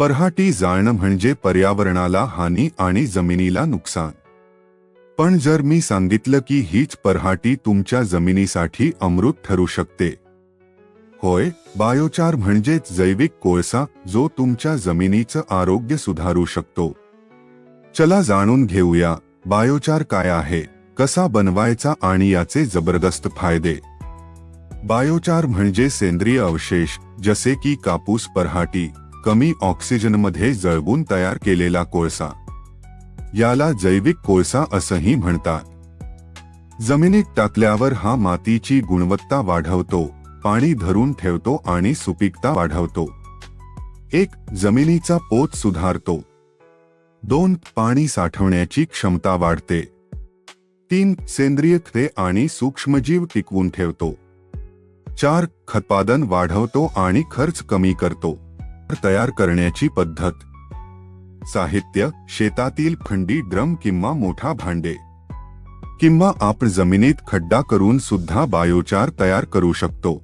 परहाटी जाळणं म्हणजे पर्यावरणाला हानी आणि जमिनीला नुकसान. पण जर मी सांगितलं की हीच परहाटी तुमच्या जमिनीसाठी अमृत ठरू शकते. होय बायोचार म्हणजेच जैविक कोळसा जो तुमच्या जमिनीचं आरोग्य सुधारू शकतो. चला जाणून घेऊया बायोचार काय आहे कसा बनवायचा आणि याचे जबरदस्त फायदे. बायोचार म्हणजे सेंद्रिय अवशेष जसे की कापूस परहाटी कमी ऑक्सिजनमध्ये जळवून तयार केलेला कोळसा. याला जैविक कोळसा असंही म्हणतात. जमिनीत टाकल्यावर हा मातीची गुणवत्ता वाढवतो पाणी धरून ठेवतो आणि सुपीकता वाढवतो. एक जमिनीचा पोत सुधारतो. दोन पाणी साठवण्याची क्षमता वाढते. तीन सेंद्रिय खते आणि सूक्ष्मजीव टिकवून ठेवतो. चार खतपादन वाढवतो आणि खर्च कमी करतो. तयार करण्याची पद्धत. साहित्य शेतातील खंडी ड्रम किंवा मोठा भांडे. किंवा आपण जमिनीत खड्डा करून सुद्धा बायोचार तयार करू शकतो.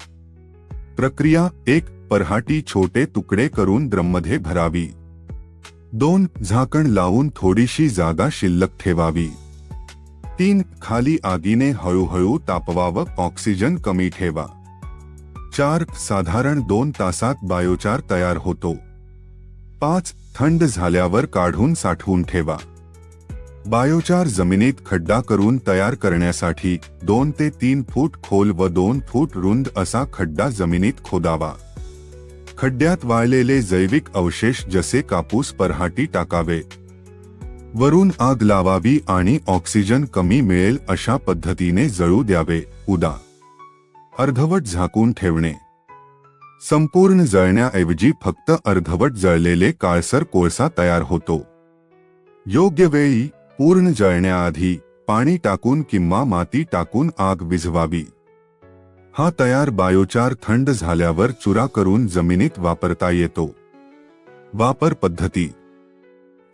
प्रक्रिया एक परहाटी छोटे तुकडे करून ड्रममध्ये भरावी. दोन झाकण लावून थोडीशी जागा शिल्लक ठेवावी. तीन खाली आगीने हळूहळू तापवावं ऑक्सिजन कमी ठेवा. चार साधारण दोन तासात बायोचार तयार होतो. पाच थंड झाल्यावर काढून साठवून ठेवा. बायोचार जमिनीत खड्डा करून तयार करण्यासाठी दोन ते तीन फूट खोल व दोन फूट रुंद असा खड्डा जमिनीत खोदावा. खड्ड्यात वाळलेले जैविक अवशेष जसे कापूस परहाटी टाकावे. वरून आग लावावी आणि ऑक्सिजन कमी मिळेल अशा पद्धतीने जळू द्यावे. उदा. अर्धवट झाकून ठेवणे. संपूर्ण जळण्याऐवजी फक्त अर्धवट जळलेले काळसर कोळसा तयार होतो. योग्य वेळी पूर्ण जळण्याआधी पाणी टाकून किंवा माती टाकून आग विझवावी. हा तयार बायोचार थंड झाल्यावर चुरा करून जमिनीत वापरता येतो. वापर पद्धती.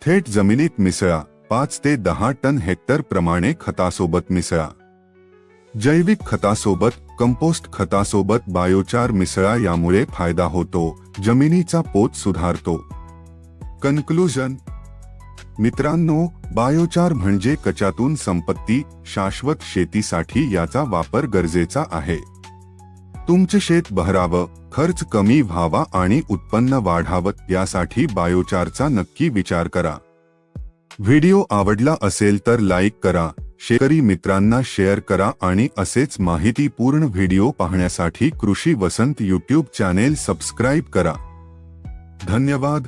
थेट जमिनीत मिसळा पाच ते दहा टन हेक्टर प्रमाणे खतासोबत मिसळा. जैविक खतासोबत कंपोस्ट खतासोबत बायोचार मिसळा यामुळे फायदा होतो जमिनीचा पोत सुधारतो. कन्क्लुजन मित्रांनो बायोचार म्हणजे कचातून संपत्ती शाश्वत शेतीसाठी याचा वापर गरजेचा आहे. तुमचे शेत बहरावं खर्च कमी व्हावा आणि उत्पन्न वाढावं यासाठी बायोचारचा नक्की विचार करा. व्हिडिओ आवडला असेल तर लाईक करा शेतकरी मित्रांना शेअर करा आणि असेच माहितीपूर्ण व्हिडिओ पाहण्यासाठी कृषी वसंत यूट्यूब चॅनेल सबस्क्राईब करा. धन्यवाद.